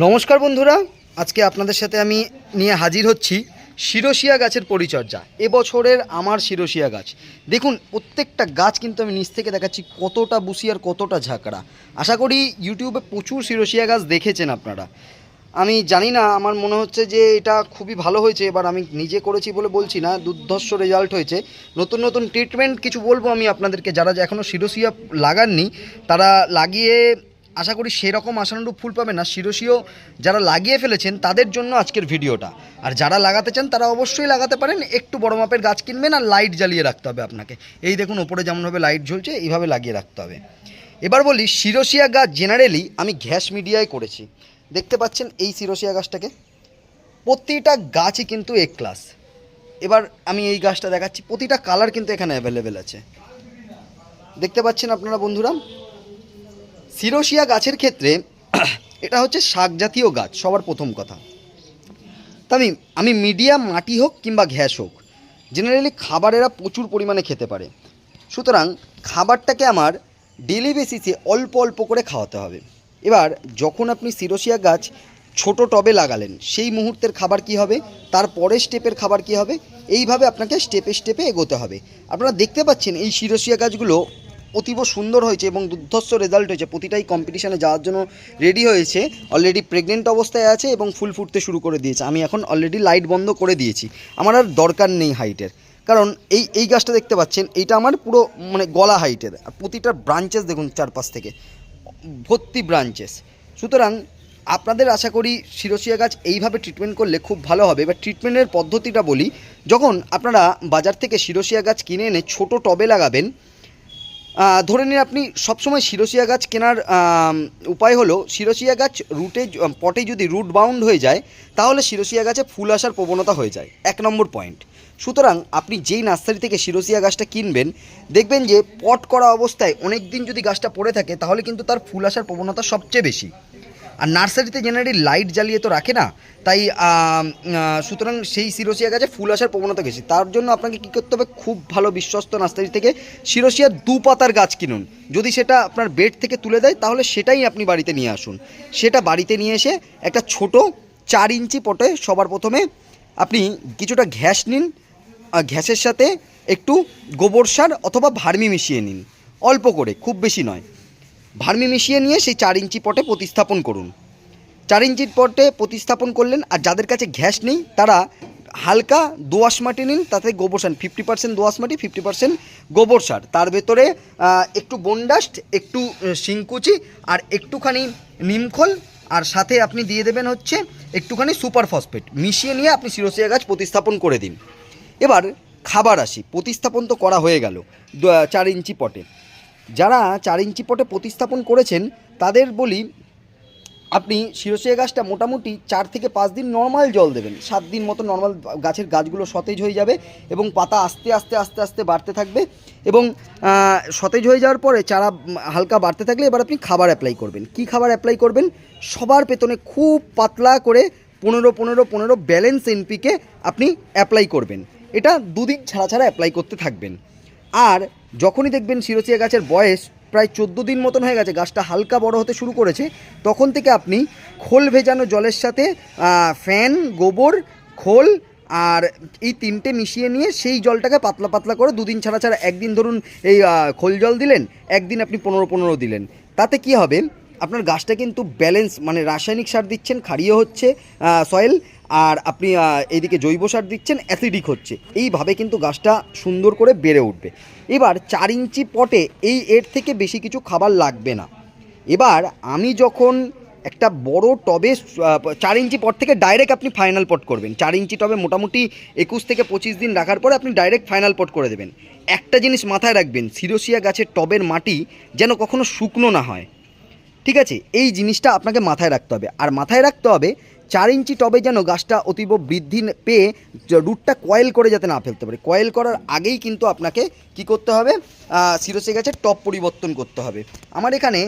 নমস্কার বন্ধুরা, আজকে আপনাদের সাথে আমি নিয়ে হাজির হচ্ছি শিরোশিয়া গাছের পরিচর্যা, এবছরের আমার শিরোশিয়া গাছ। দেখুন, প্রত্যেকটা গাছ কিন্তু আমি নিচ থেকে দেখাচ্ছি কতটা বুসি আর কতটা ঝাঁকড়া। আশা করি ইউটিউবে প্রচুর শিরোশিয়া গাছ দেখেছেন আপনারা। আমি জানি না, আমার মনে হচ্ছে যে এটা খুবই ভালো হয়েছে, এবার আমি নিজে করেছি বলে বলছি না, দুর্ধর্ষ রেজাল্ট হয়েছে। নতুন নতুন ট্রিটমেন্ট কিছু বলব আমি আপনাদেরকে, যারা এখনও শিরোশিয়া লাগাননি, তারা লাগিয়ে আশা করি সেরকম আশানুরূপ ফুল পাবে না। শিরোশিও যারা লাগিয়ে ফেলেছেন, তাদের জন্য আজকের ভিডিওটা। আর যারা লাগাতে চান, তারা অবশ্যই লাগাতে পারেন। একটু বড় মাপের গাছ কিনবেন আর লাইট জ্বালিয়ে রাখতে হবে আপনাকে। এই দেখুন, ওপরে যেমনভাবে লাইট ঝুলছে এইভাবে লাগিয়ে রাখতে হবে। এবার বলি, শিরোশিয়া গাছ জেনারেলি আমি ঘ্যাস মিডিয়ায় করেছি। দেখতে পাচ্ছেন এই শিরোশিয়া গাছটাকে। প্রতিটা গাছই কিন্তু এক ক্লাস এবার আমি এই গাছটা দেখাচ্ছি। প্রতিটা কালার কিন্তু এখানে অ্যাভেলেবেল আছে। দেখতে পাচ্ছেন আপনারা বন্ধুরা? সিরোশিয়া গাছের ক্ষেত্রে এটা হচ্ছে শাক জাতীয় গাছ, সবার প্রথম কথা। তা আমি মিডিয়াম মাটি হোক কিংবা ঘ্যাস হোক জেনারেলি খাবার এরা প্রচুর পরিমাণে খেতে পারে। সুতরাং খাবারটাকে আমার ডেলি বেসিসে অল্প অল্প করে খাওয়াতে হবে। এবার যখন আপনি সিরোশিয়া গাছ ছোট টবে লাগালেন, সেই মুহূর্তের খাবার কি হবে? তার পরের স্টেপের খাবার কি হবে? এইভাবে আপনাকে স্টেপে স্টেপে এগোতে হবে। আপনারা দেখতে পাচ্ছেন এই শিরোশিয়া গাছগুলো অতীব সুন্দর হয়েছে এবং দুর্ধর্ষ রেজাল্ট হয়েছে। প্রতিটাই কম্পিটিশানে যাওয়ার জন্য রেডি হয়েছে। অলরেডি প্রেগনেন্ট অবস্থায় আছে এবং ফুল ফুটতে শুরু করে দিয়েছে। আমি এখন অলরেডি লাইট বন্ধ করে দিয়েছি। আমার আর দরকার নেই হাইটের কারণ এই এই গাছটা দেখতে পাচ্ছেন, এইটা আমার পুরো মানে গলা হাইটের আর প্রতিটা ব্রাঞ্চেস দেখুন চারপাশ থেকে। ভর্তি ব্রাঞ্চেস সুতরাং আপনাদের আশা করি শিরোশিয়া গাছ এইভাবে ট্রিটমেন্ট করলে খুব ভালো হবে। এবার ট্রিটমেন্টের পদ্ধতিটা বলি। যখন আপনারা বাজার থেকে শিরোশিয়া গাছ কিনে এনে ছোটো টবে লাগাবেন ধরে নিন আপনি সবসময় শিরোশিয়া গাছ কেনার উপায় হলো শিরোশিয়া গাছ রুটে পটে যদি রুট বাউন্ড হয়ে যায়, তাহলে শিরোশিয়া গাছে ফুল আসার প্রবণতা হয়ে যায়। এক নম্বর পয়েন্ট। সুতরাং আপনি যেই নার্সারি থেকে শিরোশিয়া গাছটা কিনবেন, দেখবেন যে পট করা অবস্থায় অনেক দিন যদি গাছটা পড়ে থাকে, তাহলে কিন্তু তার ফুল আসার প্রবণতা সবচেয়ে বেশি। আর নার্সারিতে জেনারেলি লাইট জ্বালিয়ে তো রাখে না, তাই সুতরাং সেই শিরোশিয়া গাছে ফুল আসার প্রবণতা বেশি। তার জন্য আপনাকে কী করতে হবে? খুব ভালো বিশ্বস্ত নার্সারি থেকে শিরোশিয়ার দু পাতার গাছ কিনুন। যদি সেটা আপনার বেড থেকে তুলে দেয়, তাহলে সেটাই আপনি বাড়িতে নিয়ে আসুন। সেটা বাড়িতে নিয়ে এসে একটা ছোট চার ইঞ্চি পটে সবার প্রথমে আপনি কিছুটা ঘ্যাস নিন ঘ্যাসের সাথে একটু গোবর সার অথবা ভার্মি মিশিয়ে নিন। অল্প করে, খুব বেশি নয়। ভার্মি মিশিয়ে নিয়ে সেই চার ইঞ্চি পটে প্রতিস্থাপন করুন। চার ইঞ্চির পটে প্রতিস্থাপন করলেন, আর যাদের কাছে গ্যাস নেই, তারা হালকা দোআঁশ মাটি নিন, তাতে গোবর সার ফিফটি পার্সেন্ট দোআঁশ মাটি ফিফটি পার্সেন্ট গোবর সার। তার ভেতরে একটু বনডাস্ট একটু শিংকুচি, আর একটুখানি নিমখোল আর সাথে আপনি দিয়ে দেবেন হচ্ছে একটুখানি সুপার ফসফেট মিশিয়ে নিয়ে আপনি সিরোসিয়া গাছ প্রতিস্থাপন করে দিন। এবার খাবার আসি, প্রতিস্থাপন তো করা হয়ে গেল চার ইঞ্চি পটে। যারা চার ইঞ্চি পটে প্রতিস্থাপন করেছেন, তাদের বলি আপনি শিরোশিয়া গাছটা মোটামুটি চার থেকে পাঁচ দিন নর্মাল জল দেবেন। সাত দিন মতো নর্মাল গাছের গাছগুলো সতেজ হয়ে যাবে এবং পাতা আস্তে আস্তে আস্তে আস্তে বাড়তে থাকবে এবং সতেজ হয়ে যাওয়ার পরে চারা হালকা বাড়তে থাকলে এবার আপনি খাবার অ্যাপ্লাই করবেন। কি খাবার অ্যাপ্লাই করবেন? সবার পেতনে খুব পাতলা করে পনেরো পনেরো পনেরো ব্যালেন্স এনপিকে আপনি অ্যাপ্লাই করবেন। এটা দুদিন ছাড়া ছাড়া অ্যাপ্লাই করতে থাকবেন। আর যখনই দেখবেন শিরোচিয়া গাছের বয়স প্রায় চোদ্দ দিন মতন হয়ে গেছে, গাছটা হালকা বড় হতে শুরু করেছে, তখন থেকে আপনি খোল ভেজানো জলের সাথে ফ্যান, গোবর, খোল আর এই তিনটে মিশিয়ে নিয়ে সেই জলটাকে পাতলা পাতলা করে দুদিন ছাড়া ছাড়া একদিন ধরুন এই খোল জল দিলেন, একদিন আপনি পনেরো পনেরো দিলেন। তাতে কি হবে? আপনার গাছটা কিন্তু ব্যালেন্স মানে রাসায়নিক সার দিচ্ছেন ক্ষারীয় হচ্ছে সয়েল আর আপনি আহ, এইদিকে জৈব সার দিচ্ছেন অ্যাসিডিক হচ্ছে। এইভাবে কিন্তু গাছটা সুন্দর করে বেড়ে উঠবে। এবার চার ইঞ্চি পটে এই এর থেকে বেশি কিছু খাবার লাগবে না। এবার আমি যখন একটা বড় টবে চার ইঞ্চি পট থেকে ডাইরেক্ট আপনি ফাইনাল পট করবেন। চার ইঞ্চি টবে মোটামুটি একুশ থেকে পঁচিশ দিন রাখার পরে আপনি ডাইরেক্ট ফাইনাল পট করে দেবেন। একটা জিনিস মাথায় রাখবেন সিরোসিয়া গাছের টবের মাটি যেন কখনো শুকনো না হয়। ঠিক আছে, এই জিনিসটা আপনাকে মাথায় রাখতে হবে। আর মাথায় রাখতে হবে, চার ইঞ্চি টবে যেন গাছটা অতীব বৃদ্ধি পেয়ে রুটটা কয়েল করে যাতে না ফেলতে পারে। কয়েল করার আগেই কিন্তু আপনাকে কি করতে হবে সিরোসে গাছের টপ পরিবর্তন করতে হবে। আমার এখানে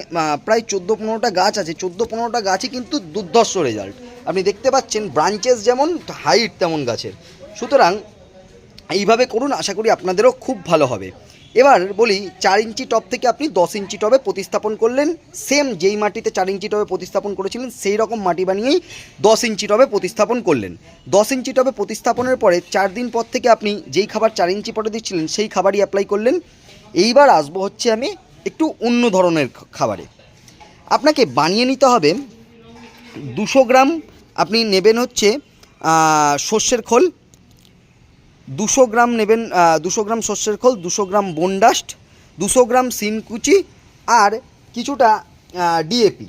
প্রায় চোদ্দ পনেরোটা গাছ আছে। চোদ্দ পনেরোটা গাছই কিন্তু দুর্ধর্ষ রেজাল্ট আপনি দেখতে পাচ্ছেন ব্রাঞ্চেস যেমন হাইট তেমন গাছের। সুতরাং, এইভাবে করুন, আশা করি আপনাদেরও খুব ভালো হবে। এবার বলি চার ইঞ্চি টব থেকে আপনি দশ ইঞ্চি টবে প্রতিস্থাপন করলেন। সেম যেই মাটিতে চার ইঞ্চি টবে প্রতিস্থাপন করেছিলেন, সেই রকম মাটি বানিয়েই দশ ইঞ্চি টবে প্রতিস্থাপন করলেন। দশ ইঞ্চি টবে প্রতিস্থাপনের পরে চার দিন পর থেকে আপনি যেই খাবার চার ইঞ্চি পটে দিচ্ছিলেন, সেই খাবারই অ্যাপ্লাই করলেন। এইবার আসব হচ্ছে আমি একটু অন্য ধরনের খাবারে। আপনাকে বানিয়ে নিতে হবে দুশো গ্রাম, আপনি নেবেন হচ্ছে সর্ষের খোল দুশো গ্রাম নেবেন দুশো গ্রাম শস্যের খোল, দুশো গ্রাম বনডাস্ট দুশো গ্রাম সিনকুচি আর কিছুটা ডিএপি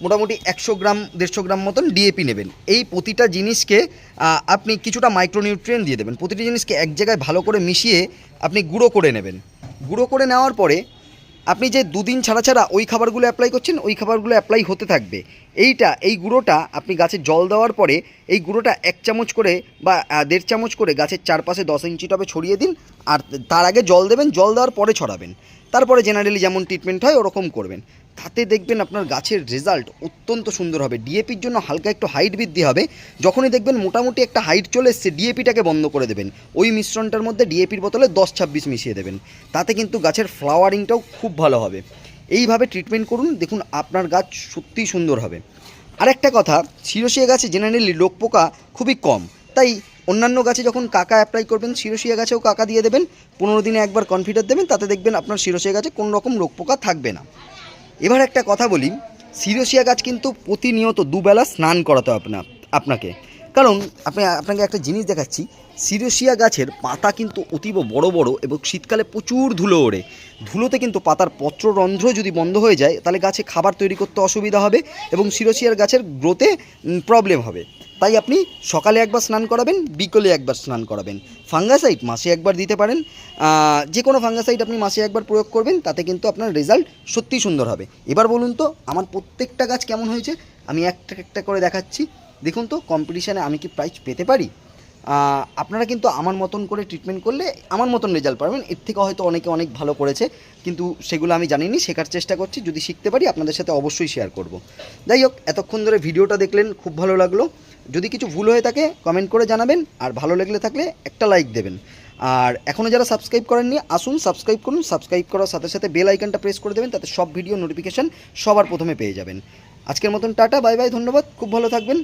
মোটামুটি একশো গ্রাম, দেড়শো গ্রাম মতন ডিএপি নেবেন। এই প্রতিটা জিনিসকে আপনি কিছুটা মাইক্রোনিউট্রিয়েন্ট দিয়ে দেবেন। প্রতিটি জিনিসকে এক জায়গায় ভালো করে মিশিয়ে আপনি গুঁড়ো করে নেবেন। গুঁড়ো করে নেওয়ার পরে আপনি যে দুদিন ছাড়া ছাড়া ওই খাবারগুলো অ্যাপ্লাই করছেন, ওই খাবারগুলো অ্যাপ্লাই হতে থাকবে। এইটা, এই গুঁড়োটা আপনি গাছে জল দেওয়ার পরে এই গুঁড়োটা এক চামচ করে বা দেড় চামচ করে গাছের চারপাশে দশ ইঞ্চি টবে ছড়িয়ে দিন আর তার আগে জল দেবেন, জল দেওয়ার পরে ছড়াবেন। তারপরে জেনারেলি যেমন ট্রিটমেন্ট হয় ওরকম করবেন। তাতে দেখবেন আপনার গাছের রেজাল্ট অত্যন্ত সুন্দর হবে। ডিএপির জন্য হালকা একটু হাইট বৃদ্ধি হবে। যখনই দেখবেন মোটামুটি একটা হাইট চলে এসছে ডিএপিটাকে বন্ধ করে দেবেন। ওই মিশ্রণটার মধ্যে ডিএপির বোতলে দশ ছাব্বিশ মিশিয়ে দেবেন। তাতে কিন্তু গাছের ফ্লাওয়ারিংটাও খুব ভালো হবে। এইভাবে ট্রিটমেন্ট করুন, দেখুন আপনার গাছ সত্যিই সুন্দর হবে। আরেকটা কথা, শিরোশিয়া গাছে জেনারেলি লোক পোকা খুবই কম। তাই অন্যান্য গাছে যখন কাকা অ্যাপ্লাই করবেন, শিরোশিয়া গাছেও কাকা দিয়ে দেবেন। পনেরো দিনে একবার কনফিডার দেবেন, তাতে দেখবেন আপনার শিরোশিয়া গাছে কোনো রকম রোগ পোকা থাকবে না। এবার একটা কথা বলি, সিরোসিয়া গাছ কিন্তু প্রতিনিয়ত দুবেলা স্নান করাতে আপনার আপনাকে। কারণ আপনি, আপনাকে একটা জিনিস দেখাচ্ছি, সিরোসিয়া গাছের পাতা কিন্তু অতীব বড় বড় এবং শীতকালে প্রচুর ধুলো ওড়ে। ধুলোতে কিন্তু পাতার পত্ররন্ধ্র যদি বন্ধ হয়ে যায়, তাহলে গাছে খাবার তৈরি করতে অসুবিধা হবে এবং সিরোসিয়ার গাছের গ্রোথে প্রবলেম হবে। তাই আপনি সকালে একবার স্নান করাবেন, বিকেলে একবার স্নান করাবেন। ফাঙ্গাসাইড মাসে একবার দিতে পারেন। যে কোনো ফাঙ্গাসাইড আপনি মাসে একবার প্রয়োগ করবেন, তাতে কিন্তু আপনার রেজাল্ট সত্যিই সুন্দর হবে। এবার বলুন তো, আমার প্রত্যেকটা গাছ কেমন হয়েছে? আমি একটা একটা করে দেখাচ্ছি। দেখুন তো কম্পিটিশানে আমি কি প্রাইজ পেতে পারি? আপনারা কিন্তু আমার মতন করে ট্রিটমেন্ট করলে আমার মতন রেজাল্ট পাবেন। এর থেকে হয়তো অনেকে অনেক ভালো করেছে, কিন্তু সেগুলো আমি জানিনি, শেখার চেষ্টা করছি। যদি শিখতে পারি, আপনাদের সাথে অবশ্যই শেয়ার করব। যাই হোক, এতক্ষণ ধরে ভিডিওটা দেখলেন, খুব ভালো লাগল। যদি কিছু ভুল হয়ে থাকে কমেন্ট করে জানাবেন, আর ভালো লাগলে থাকলে একটা লাইক দেবেন। আর এখনও যারা সাবস্ক্রাইব করেননি, আসুন সাবস্ক্রাইব করুন সাবস্ক্রাইব করার সাথে সাথে বেল আইকনটা প্রেস করে দেবেন, তাতে সব ভিডিও নোটিফিকেশান সবার প্রথমে পেয়ে যাবেন। আজকের মতন টাটা বাই বাই ধন্যবাদ, খুব ভালো থাকবেন।